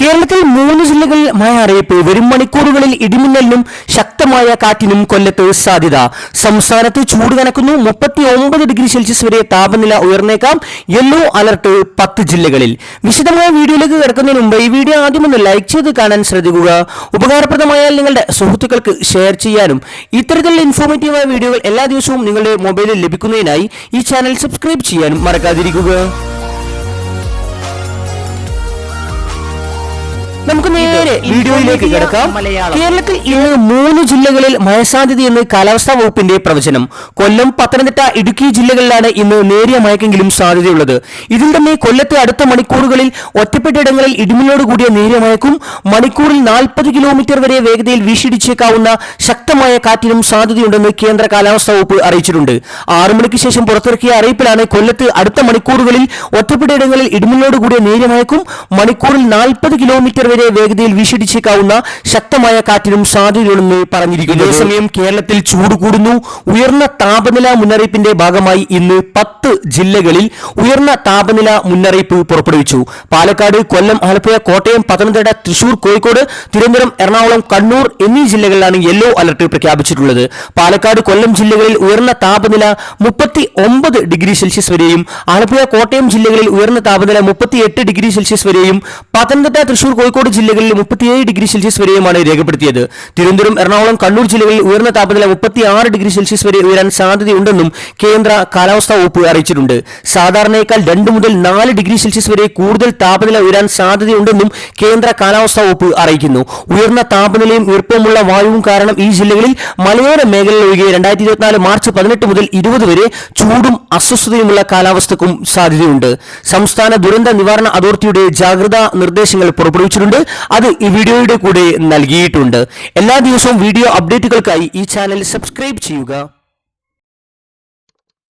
കേരളത്തിൽ മൂന്ന് ജില്ലകളിൽ മഴ അറിയിപ്പ്. വരും മണിക്കൂറുകളിൽ ഇടിമിന്നലിനും ശക്തമായ കാറ്റിനും കൊല്ലത്ത് സാധ്യത. സംസ്ഥാനത്ത് ചൂട് കനക്കുന്നു. മുപ്പത്തി ഒമ്പത് ഡിഗ്രി സെൽഷ്യസ് വരെ താപനില ഉയർന്നേക്കാം. യെല്ലോ അലർട്ട് പത്ത് ജില്ലകളിൽ. വിശദമായ വീഡിയോയിലേക്ക് കിടക്കുന്നതിന് മുമ്പ് ഈ വീഡിയോ ആദ്യം ഒന്ന് ലൈക്ക് ചെയ്ത് കാണാൻ ശ്രദ്ധിക്കുക. ഉപകാരപ്രദമായാൽ നിങ്ങളുടെ സുഹൃത്തുക്കൾക്ക് ഷെയർ ചെയ്യാനും. ഇത്തരത്തിലുള്ള ഇൻഫോർമേറ്റീവായ വീഡിയോകൾ എല്ലാ ദിവസവും നിങ്ങളുടെ മൊബൈലിൽ ലഭിക്കുന്നതിനായി ഈ ചാനൽ സബ്സ്ക്രൈബ് ചെയ്യാനും മറക്കാതിരിക്കുക. നമുക്ക് നേരെ വീഡിയോയിലേക്ക് കിടക്കാം. കേരളത്തിൽ ഇന്ന് മൂന്ന് ജില്ലകളിൽ മഴ സാധ്യതയെന്ന് കാലാവസ്ഥാ വകുപ്പിന്റെ പ്രവചനം. കൊല്ലം പത്തനംതിട്ട ഇടുക്കി ജില്ലകളിലാണ് ഇന്ന് നേരിയ മഴയ്ക്കെങ്കിലും സാധ്യതയുള്ളത്. ഇതിൽ തന്നെ കൊല്ലത്തെ അടുത്ത മണിക്കൂറുകളിൽ ഒറ്റപ്പെട്ടയിടങ്ങളിൽ ഇടിമിന്നോട് കൂടിയ നേരിയ മഴക്കും മണിക്കൂറിൽ നാൽപ്പത് കിലോമീറ്റർ വരെ വേഗതയിൽ വീശിടിച്ചേക്കാവുന്ന ശക്തമായ കാറ്റിനും സാധ്യതയുണ്ടെന്ന് കേന്ദ്ര കാലാവസ്ഥാ വകുപ്പ് അറിയിച്ചിട്ടുണ്ട്. ആറു മണിക്ക് ശേഷം പുറത്തിറക്കിയ അറിയിപ്പിലാണ് കൊല്ലത്ത് അടുത്ത മണിക്കൂറുകളിൽ ഒറ്റപ്പെട്ടയിടങ്ങളിൽ ഇടിമിന്നോട് കൂടിയ നേരിയ മഴക്കും മണിക്കൂറിൽ നാൽപ്പത് കിലോമീറ്റർ വരെ വേഗതയിൽ വീശിടിച്ചേക്കാവുന്ന ശക്തമായ കാറ്റിനും സാധ്യതയുണ്ടെന്ന് പറഞ്ഞിരിക്കുന്നു അതേസമയം കേരളത്തിൽ ചൂട് കൂടുന്നു. ഉയർന്ന താപനില മുന്നറിയിപ്പിന്റെ ഭാഗമായി ഇന്ന് പത്ത് ജില്ലകളിൽ ഉയർന്ന താപനില മുന്നറിയിപ്പ് പുറപ്പെടുവിച്ചു. പാലക്കാട് കൊല്ലം ആലപ്പുഴ കോട്ടയം പത്തനംതിട്ട തൃശൂർ കോഴിക്കോട് തിരുവനന്തപുരം എറണാകുളം കണ്ണൂർ എന്നീ ജില്ലകളിലാണ് യെല്ലോ അലർട്ട് പ്രഖ്യാപിച്ചിട്ടുള്ളത്. പാലക്കാട് കൊല്ലം ജില്ലകളിൽ ഉയർന്ന താപനില മുപ്പത്തി ഒമ്പത് ഡിഗ്രി സെൽഷ്യസ് വരെയും ആലപ്പുഴ കോട്ടയം ജില്ലകളിൽ ഉയർന്ന താപനില മുപ്പത്തിയെട്ട് ഡിഗ്രി സെൽഷ്യസ് വരെയും പത്തനംതിട്ട തൃശൂർ കോഴിക്കോട് ജില്ലകളിൽ മുപ്പത്തിയേഴ് ഡിഗ്രി സെൽഷ്യസ് വരെയുമാണ് രേഖപ്പെടുത്തിയത്. തിരുവനന്തപുരം എറണാകുളം കണ്ണൂർ ജില്ലകളിൽ ഉയർന്ന താപനില മുപ്പത്തിയാറ് ഡിഗ്രി സെൽഷ്യസ് വരെ ഉയരാൻ സാധ്യതയുണ്ടെന്നും കേന്ദ്ര കാലാവസ്ഥാ വകുപ്പ് അറിയിച്ചിട്ടുണ്ട്. സാധാരണയേക്കാൾ രണ്ട് മുതൽ നാല് ഡിഗ്രി സെൽഷ്യസ് വരെ കൂടുതൽ താപനില ഉയരാൻ സാധ്യതയുണ്ടെന്നും കേന്ദ്ര കാലാവസ്ഥാ വകുപ്പ് അറിയിക്കുന്നു. ഉയർന്ന താപനിലയും ഈർപ്പമുള്ള വായുവും കാരണം ഈ ജില്ലകളിൽ മലയോര മേഖലയിൽ ഒഴികെ രണ്ടായിരത്തി ഇരുപത്തിനാല് മാർച്ച് പതിനെട്ട് മുതൽ ഇരുപത് വരെ ചൂടും അസ്വസ്ഥതയുമുള്ള കാലാവസ്ഥക്കും സാധ്യതയുണ്ട്. സംസ്ഥാന ദുരന്ത നിവാരണ അതോറിറ്റിയുടെ ജാഗ്രതാ നിർദ്ദേശങ്ങൾ പുറപ്പെടുവിച്ചിട്ടുണ്ട്. അത് ഈ വീഡിയോയുടെ കൂടെ നൽകിയിട്ടുണ്ട്. എല്ലാ ദിവസവും വീഡിയോ അപ്ഡേറ്റുകൾക്കായി ഈ ചാനൽ സബ്സ്ക്രൈബ് ചെയ്യുക.